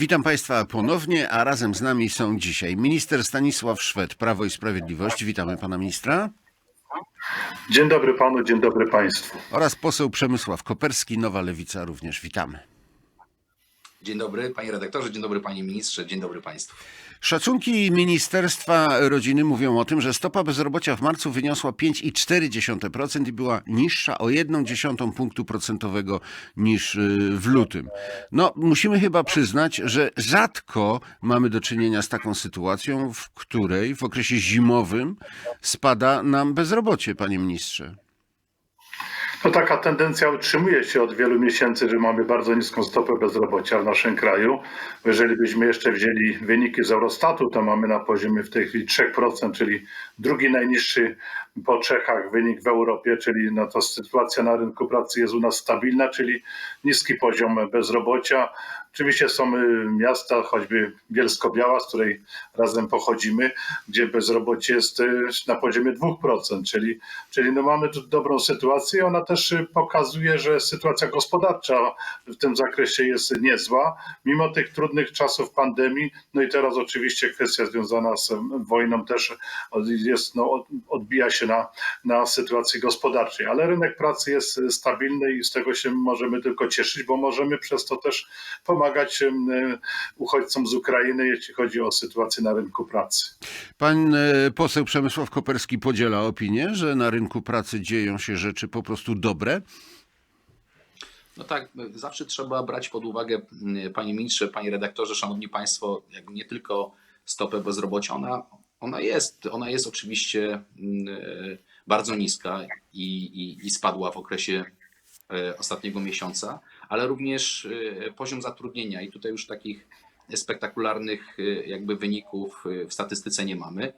Witam Państwa ponownie, a razem z nami są dzisiaj minister Stanisław Szwed, Prawo i Sprawiedliwość. Witamy Pana Ministra. Dzień dobry panu, dzień dobry państwu. Oraz poseł Przemysław Koperski, Nowa Lewica również. Witamy. Dzień dobry panie redaktorze, dzień dobry panie ministrze, dzień dobry państwu. Szacunki Ministerstwa Rodziny mówią o tym, że stopa bezrobocia w marcu wyniosła 5,4% i była niższa o 1,1 punktu procentowego niż y, w lutym. No, musimy chyba przyznać, że rzadko mamy do czynienia z taką sytuacją, w której w okresie zimowym spada nam bezrobocie, panie ministrze. No taka tendencja utrzymuje się od wielu miesięcy, że mamy bardzo niską stopę bezrobocia w naszym kraju. Jeżeli byśmy jeszcze wzięli wyniki z Eurostatu, to mamy na poziomie w tej chwili 3%, czyli drugi najniższy po Czechach wynik w Europie, czyli no to sytuacja na rynku pracy jest u nas stabilna, czyli niski poziom bezrobocia. Oczywiście są y, miasta, choćby Bielsko-Biała, z której razem pochodzimy, gdzie bezrobocie jest y, na poziomie 2%, czyli, czyli no mamy tu dobrą sytuację. Ona też y, pokazuje, że sytuacja gospodarcza w tym zakresie jest niezła, mimo tych trudnych czasów pandemii. No i teraz oczywiście kwestia związana z wojną też jest, no, od- odbija się na, na sytuacji gospodarczej, ale rynek pracy jest stabilny i z tego się możemy tylko cieszyć, bo możemy przez to też pomagać em, uchodźcom z Ukrainy, jeśli chodzi o sytuację na rynku pracy. Pan e, poseł Przemysław Koperski podziela opinię, że na rynku pracy dzieją się rzeczy po prostu dobre. No tak, zawsze trzeba brać pod uwagę, panie ministrze, panie redaktorze, szanowni państwo, jakby nie tylko stopę bezrobocia, ona, ona jest, ona jest oczywiście e, bardzo niska i, i, i spadła w okresie e, ostatniego miesiąca, ale również e, poziom zatrudnienia i tutaj już takich spektakularnych e, jakby wyników e, w statystyce nie mamy,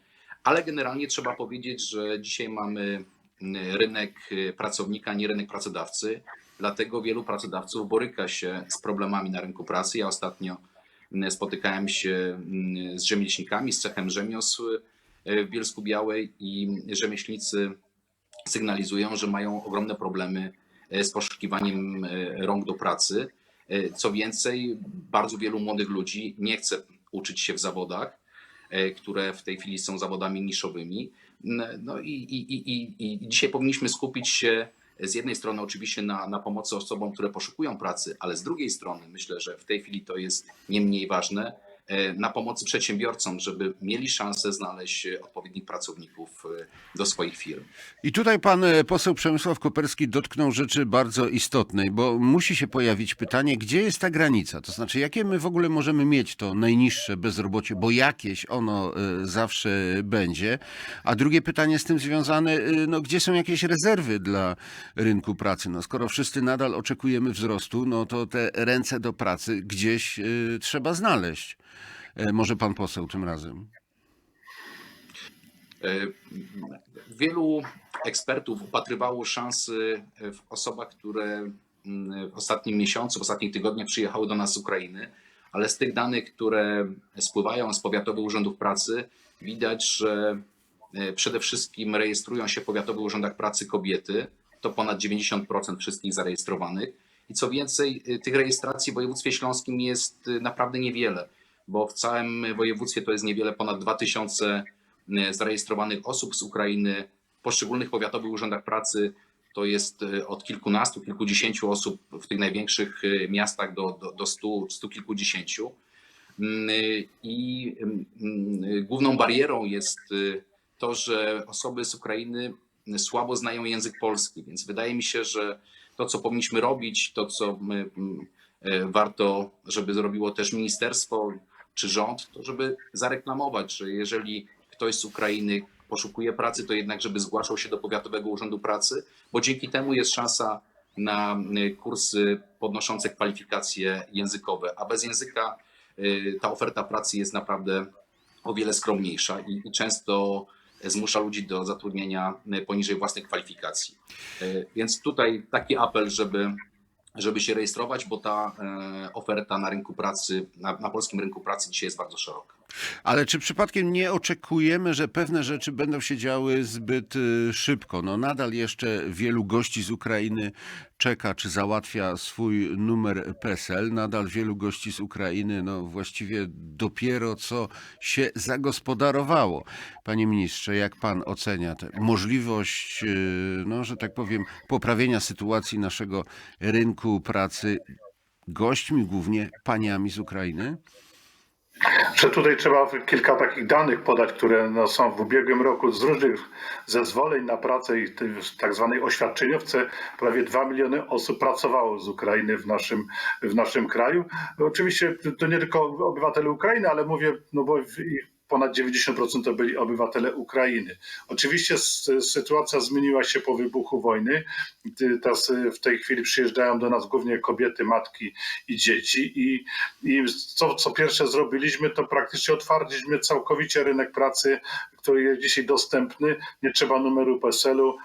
ale generalnie trzeba powiedzieć, że dzisiaj mamy rynek e, pracownika, nie rynek pracodawcy. Dlatego wielu pracodawców boryka się z problemami na rynku pracy. Ja ostatnio spotykałem się z rzemieślnikami, z cechem rzemiosł e, w Bielsku Białej i rzemieślnicy sygnalizują, że mają ogromne problemy e, z poszukiwaniem e, rąk do pracy. E, Co więcej, bardzo wielu młodych ludzi nie chce uczyć się w zawodach, e, które w tej chwili są zawodami niszowymi. No i, i, i, i- dzisiaj powinniśmy skupić się z jednej strony oczywiście na, na pomocy osobom, które poszukują pracy, ale z drugiej strony myślę, że w tej chwili to jest nie mniej ważne, e, na pomocy przedsiębiorcom, żeby mieli szansę znaleźć e, odpowiednich pracowników e, do swoich firm. I tutaj pan e, poseł Przemysław Koperski dotknął rzeczy bardzo istotnej, bo musi się pojawić pytanie, gdzie jest ta granica? To znaczy, jakie my w ogóle możemy mieć to najniższe bezrobocie, bo jakieś ono e, zawsze będzie. A drugie pytanie z tym związane, e, no gdzie są jakieś rezerwy dla rynku pracy? No skoro wszyscy nadal oczekujemy wzrostu, no to te ręce do pracy gdzieś e, trzeba znaleźć. E, Może pan poseł tym razem. E, Wielu ekspertów upatrywało szansy w osobach, które mm, w ostatnim miesiącu, w ostatnich tygodniach przyjechały do nas z Ukrainy, ale z tych danych, które spływają z powiatowych urzędów pracy, widać, że e, przede wszystkim rejestrują się w powiatowych urzędach pracy kobiety, to ponad 90% wszystkich zarejestrowanych. I co więcej, e, tych rejestracji w województwie śląskim jest e, naprawdę niewiele, bo w całym województwie to jest niewiele ponad 2000 e, zarejestrowanych osób z Ukrainy w poszczególnych powiatowych urzędach pracy. To jest e, od kilkunastu, kilkudziesięciu osób w tych największych e, miastach do, do, do stu, stu kilkudziesięciu. Mm, I mm, główną barierą jest to, że osoby z Ukrainy słabo znają język polski, więc wydaje mi się, że to, co powinniśmy robić, to, co my, mm, warto, żeby zrobiło też ministerstwo czy rząd, to żeby zareklamować, że jeżeli ktoś z Ukrainy poszukuje pracy, to jednak, żeby zgłaszał się do Powiatowego Urzędu Pracy, bo dzięki temu jest szansa na y, kursy podnoszące kwalifikacje językowe, a bez języka y, ta oferta pracy jest naprawdę o wiele skromniejsza i, i często zmusza ludzi do zatrudnienia y, poniżej własnych kwalifikacji. Więc tutaj taki apel, żeby, żeby się rejestrować, bo ta e, oferta na rynku pracy, na, na polskim rynku pracy dzisiaj jest bardzo szeroka. Ale czy przypadkiem nie oczekujemy, że pewne rzeczy będą się działy zbyt y, szybko? No nadal jeszcze wielu gości z Ukrainy czeka, czy załatwia swój numer PESEL. Nadal wielu gości z Ukrainy, no właściwie dopiero co się zagospodarowało. Panie ministrze, jak pan ocenia tę możliwość, y, no że tak powiem, poprawienia sytuacji naszego rynku pracy gośćmi, głównie paniami z Ukrainy? Że tutaj trzeba kilka takich danych podać, które no, są w ubiegłym roku z różnych zezwoleń na pracę i tak zwanej oświadczeniowce prawie 2 miliony osób pracowało z Ukrainy w naszym, w naszym kraju. Oczywiście to nie tylko obywatele Ukrainy, ale mówię, no bo w- ponad 90% to byli obywatele Ukrainy. Oczywiście sytuacja zmieniła się po wybuchu wojny. Teraz y, w tej chwili przyjeżdżają do nas głównie kobiety, matki i dzieci i, i co, co pierwsze zrobiliśmy, to praktycznie otwarliśmy całkowicie rynek pracy, który jest dzisiaj dostępny. Nie trzeba numeru PESEL-u.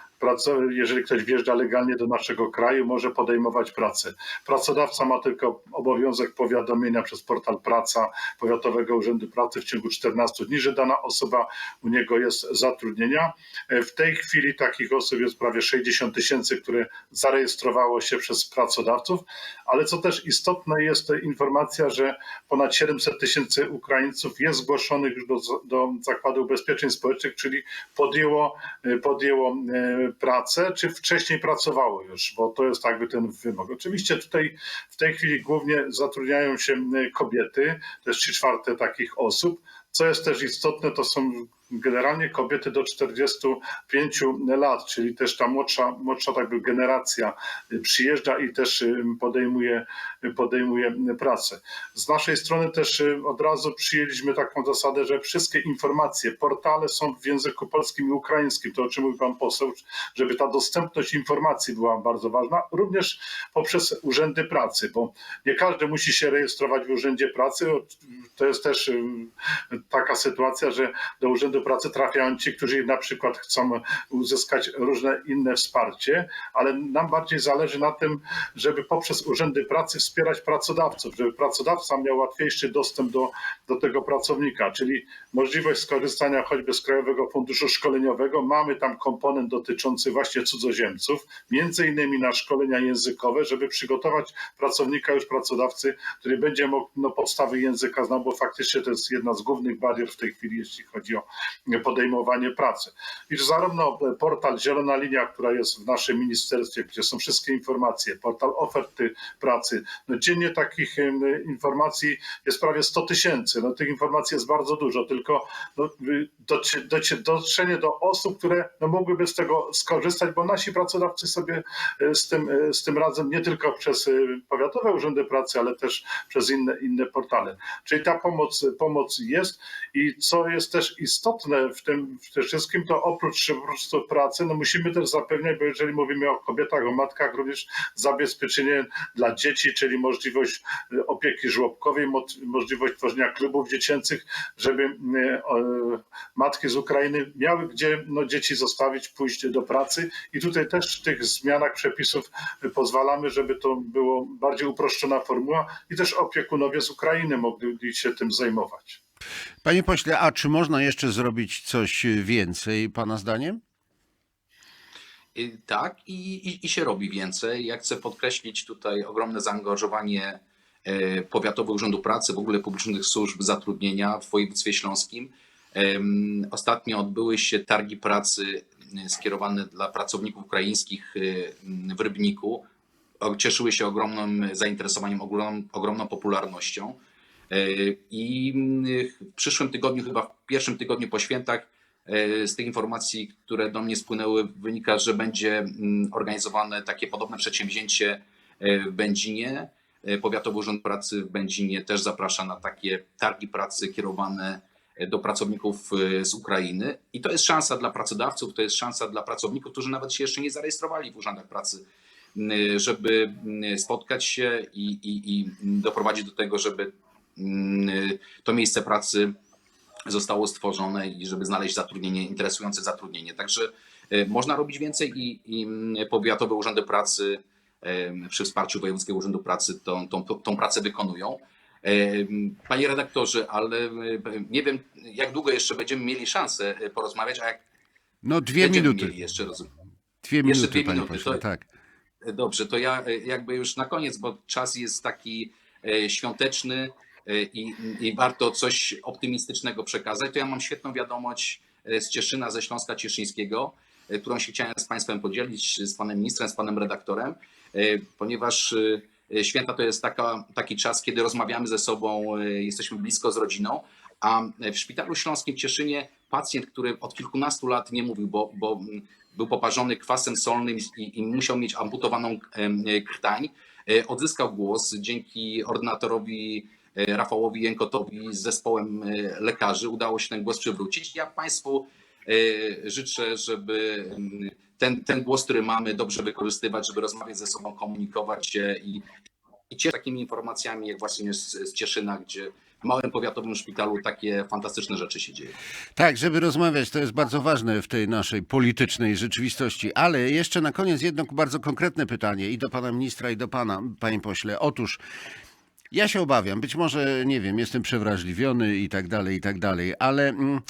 Jeżeli ktoś wjeżdża legalnie do naszego kraju, może podejmować pracę. Pracodawca ma tylko obowiązek powiadomienia przez portal Praca Powiatowego Urzędu Pracy w ciągu 14 dni, że dana osoba u niego jest zatrudnienia. E, W tej chwili takich osób jest prawie 60 tysięcy, które zarejestrowało się przez pracodawców, ale co też istotne jest informacja, że ponad 700 tysięcy Ukraińców jest zgłoszonych już do, do Zakładu Ubezpieczeń Społecznych, czyli podjęło, e, podjęło e, pracę, czy wcześniej pracowało już, bo to jest jakby ten wymóg. Oczywiście tutaj w tej chwili głównie zatrudniają się kobiety, to jest 3 czwarte takich osób. Co jest też istotne, to są generalnie kobiety do 45 lat, czyli też ta młodsza, młodsza tak by generacja przyjeżdża i też podejmuje, podejmuje pracę. Z naszej strony też y, od razu przyjęliśmy taką zasadę, że wszystkie informacje, portale są w języku polskim i ukraińskim, to o czym mówił pan poseł, żeby ta dostępność informacji była bardzo ważna, również poprzez urzędy pracy, bo nie każdy musi się rejestrować w urzędzie pracy. To jest też taka sytuacja, że do urzędu pracy trafiają ci, którzy na przykład chcą uzyskać różne inne wsparcie, ale nam bardziej zależy na tym, żeby poprzez urzędy pracy wspierać pracodawców, żeby pracodawca miał łatwiejszy dostęp do, do tego pracownika, czyli możliwość skorzystania choćby z Krajowego Funduszu Szkoleniowego. Mamy tam komponent dotyczący właśnie cudzoziemców, między innymi na szkolenia językowe, żeby przygotować pracownika już pracodawcy, który będzie mógł no, podstawy języka znał, bo faktycznie to jest jedna z głównych barier w tej chwili, jeśli chodzi o podejmowanie pracy. I zarówno portal Zielona Linia, która jest w naszym ministerstwie, gdzie są wszystkie informacje, portal oferty pracy, no dziennie takich informacji jest prawie 100 tysięcy. No, tych informacji jest bardzo dużo, tylko no, dotrzenie do osób, które no, mogłyby z tego skorzystać, bo nasi pracodawcy sobie e, z tym, e, z tym radzą nie tylko przez e, powiatowe urzędy pracy, ale też przez inne, inne portale. Czyli ta pomoc, pomoc jest i co jest też istotne w tym, w tym wszystkim, to oprócz po prostu pracy, no musimy też zapewniać, bo jeżeli mówimy o kobietach, o matkach, również zabezpieczenie dla dzieci, czyli możliwość opieki żłobkowej, mo- możliwość tworzenia klubów dziecięcych, żeby e, matki z Ukrainy miały gdzie no, dzieci zostawić, pójść do pracy i tutaj też w tych zmianach przepisów pozwalamy, żeby to było bardziej uproszczona formuła i też opiekunowie z Ukrainy mogli się tym zajmować. Panie pośle, a czy można jeszcze zrobić coś więcej, pana zdaniem? Y, Tak, i, i, i się robi więcej. Ja chcę podkreślić tutaj ogromne zaangażowanie e, Powiatowy Urzędu Pracy, w ogóle publicznych służb zatrudnienia w województwie śląskim. Ostatnio odbyły się targi pracy e, skierowane dla pracowników ukraińskich e, w Rybniku. Cieszyły się ogromnym zainteresowaniem, ogromną popularnością. E, I mm, w przyszłym tygodniu, chyba w pierwszym tygodniu po świętach, E, Z tych informacji, które do mnie spłynęły, wynika, że będzie mm, organizowane takie podobne przedsięwzięcie e, w Będzinie. Powiatowy Urząd Pracy w Będzinie też zaprasza na takie targi pracy kierowane do pracowników z Ukrainy. I to jest szansa dla pracodawców, to jest szansa dla pracowników, którzy nawet się jeszcze nie zarejestrowali w urzędach pracy, m, żeby spotkać się i, i, i doprowadzić do tego, żeby to miejsce pracy zostało stworzone i żeby znaleźć zatrudnienie, interesujące zatrudnienie. Także e, można robić więcej i, i mm, powiatowe urzędy pracy przy wsparciu Wojewódzkiego Urzędu Pracy tą, tą, tą pracę wykonują. Panie redaktorze, ale nie wiem, jak długo jeszcze będziemy mieli szansę porozmawiać, a jak No dwie minuty. jeszcze rozumiem. Dwie minuty, dwie panie minuty, pośle, to- tak. Dobrze, to ja jakby już na koniec, bo czas jest taki świąteczny i, i warto coś optymistycznego przekazać, to ja mam świetną wiadomość e, z Cieszyna, ze Śląska Cieszyńskiego, e, którą się chciałem z Państwem podzielić, z Panem Ministrem, z Panem Redaktorem, ponieważ święta to jest taka, taki czas, kiedy rozmawiamy ze sobą, jesteśmy blisko z rodziną, a w Szpitalu Śląskim w Cieszynie pacjent, który od kilkunastu lat nie mówił, bo, bo mm, był poparzony kwasem solnym i, i musiał mieć amputowaną krtań, odzyskał głos dzięki ordynatorowi Rafałowi Jękotowi z zespołem e, lekarzy. Udało się ten głos przywrócić. Ja Państwu e, życzę, żeby ten, ten głos, który mamy, dobrze wykorzystywać, żeby rozmawiać ze sobą, komunikować się i, i cieszyć takimi informacjami, jak właśnie z, z Cieszyna, gdzie w małym powiatowym szpitalu takie fantastyczne rzeczy się dzieją. Tak, żeby rozmawiać, to jest bardzo ważne w tej naszej politycznej rzeczywistości. Ale jeszcze na koniec jedno bardzo konkretne pytanie i do pana ministra, i do pana, panie pośle. Otóż ja się obawiam, być może, nie wiem, jestem przewrażliwiony i tak dalej, i tak dalej, ale mm,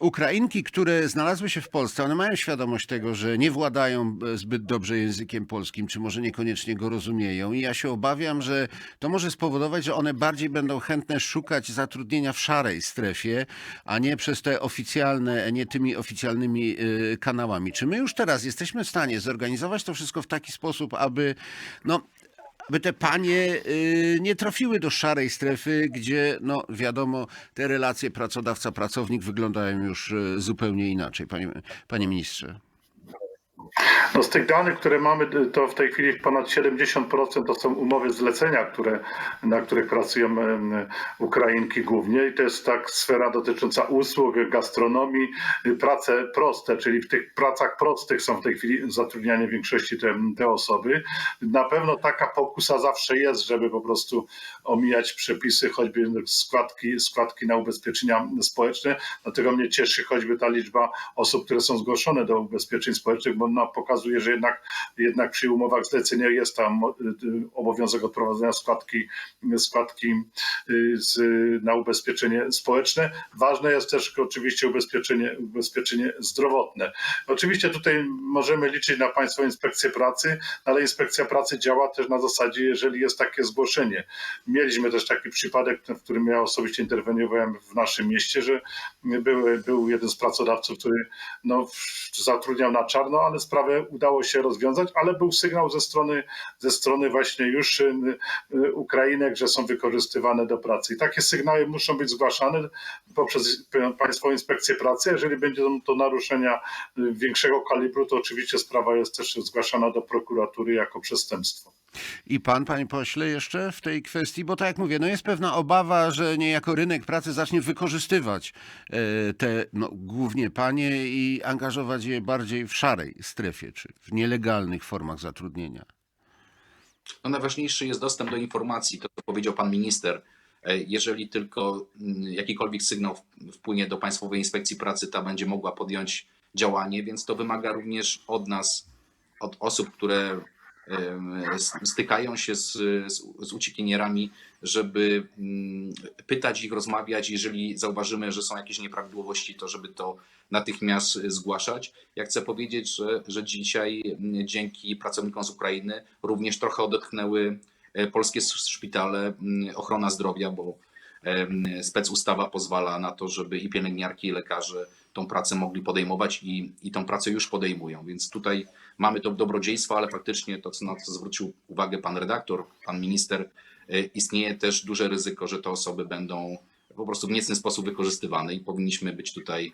Ukrainki, które znalazły się w Polsce, one mają świadomość tego, że nie władają e, zbyt dobrze językiem polskim, czy może niekoniecznie go rozumieją. I ja się obawiam, że to może spowodować, że one bardziej będą chętne szukać zatrudnienia w szarej strefie, a nie przez te oficjalne, nie tymi oficjalnymi y, kanałami. Czy my już teraz jesteśmy w stanie zorganizować to wszystko w taki sposób, aby no, by te panie y, nie trafiły do szarej strefy, gdzie, no wiadomo, te relacje pracodawca-pracownik wyglądają już y, zupełnie inaczej, panie, panie ministrze. No z tych danych, które mamy, to w tej chwili ponad 70% to są umowy zlecenia, które, na których pracują Ukrainki głównie. I to jest tak sfera dotycząca usług, gastronomii, prace proste, czyli w tych pracach prostych są w tej chwili zatrudniane w większości te, te osoby. Na pewno taka pokusa zawsze jest, żeby po prostu omijać przepisy, choćby składki, składki na ubezpieczenia społeczne, dlatego mnie cieszy choćby ta liczba osób, które są zgłoszone do ubezpieczeń społecznych, bo ona pokazuje, że jednak, jednak przy umowach zlecenia jest tam y, obowiązek odprowadzenia składki, składki y, z, na ubezpieczenie społeczne. Ważne jest też oczywiście ubezpieczenie, ubezpieczenie zdrowotne. Oczywiście tutaj możemy liczyć na Państwową Inspekcję Pracy, ale Inspekcja Pracy działa też na zasadzie, jeżeli jest takie zgłoszenie. Mieliśmy też taki przypadek, w którym ja osobiście interweniowałem w naszym mieście, że był, był jeden z pracodawców, który no, zatrudniał na czarno, ale sprawę udało się rozwiązać, ale był sygnał ze strony, ze strony właśnie już y, y, Ukrainek, że są wykorzystywane do pracy. I takie sygnały muszą być zgłaszane poprzez Państwową Inspekcję Pracy. Jeżeli będą to naruszenia y, większego kalibru, to oczywiście sprawa jest też zgłaszana do prokuratury jako przestępstwo. I pan, panie pośle, jeszcze w tej kwestii, bo tak jak mówię, no jest pewna obawa, że niejako rynek pracy zacznie wykorzystywać e, te no, głównie panie i angażować je bardziej w szarej strefie, czy w nielegalnych formach zatrudnienia. No najważniejszy jest dostęp do informacji, to powiedział pan minister. E, Jeżeli tylko mm, jakikolwiek sygnał wpłynie do Państwowej Inspekcji Pracy, ta będzie mogła podjąć działanie, więc to wymaga również od nas, od osób, które stykają się z, z, z uciekinierami, żeby mm, pytać ich, rozmawiać. Jeżeli zauważymy, że są jakieś nieprawidłowości, to żeby to natychmiast zgłaszać. Ja chcę powiedzieć, że, że dzisiaj mm, dzięki pracownikom z Ukrainy również trochę odetchnęły e, polskie szpitale, mm, ochrona zdrowia, bo em, specustawa pozwala na to, żeby i pielęgniarki, i lekarze tą pracę mogli podejmować i, i tą pracę już podejmują. Więc tutaj mamy to dobrodziejstwo, ale faktycznie to, co na co zwrócił uwagę pan redaktor, pan minister, e, istnieje też duże ryzyko, że te osoby będą po prostu w niecny sposób wykorzystywane i powinniśmy być tutaj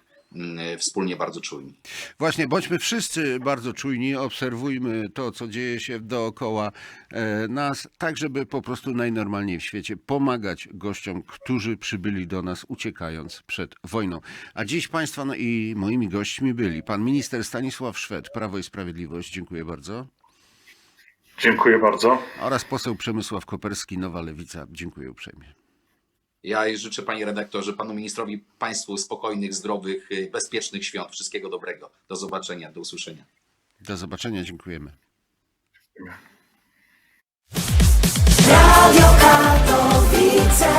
wspólnie bardzo czujni. Właśnie, bądźmy wszyscy bardzo czujni, obserwujmy to, co dzieje się dookoła e, nas, tak żeby po prostu najnormalniej w świecie pomagać gościom, którzy przybyli do nas uciekając przed wojną. A dziś Państwa no i moimi gośćmi byli pan minister Stanisław Szwed, Prawo i Sprawiedliwość, dziękuję bardzo, Dziękuję bardzo. oraz poseł Przemysław Koperski, Nowa Lewica, dziękuję uprzejmie. Ja życzę panie redaktorze, panu ministrowi, państwu spokojnych, zdrowych, y, bezpiecznych świąt. Wszystkiego dobrego. Do zobaczenia, do usłyszenia. Do zobaczenia, dziękujemy. Radio Katowice.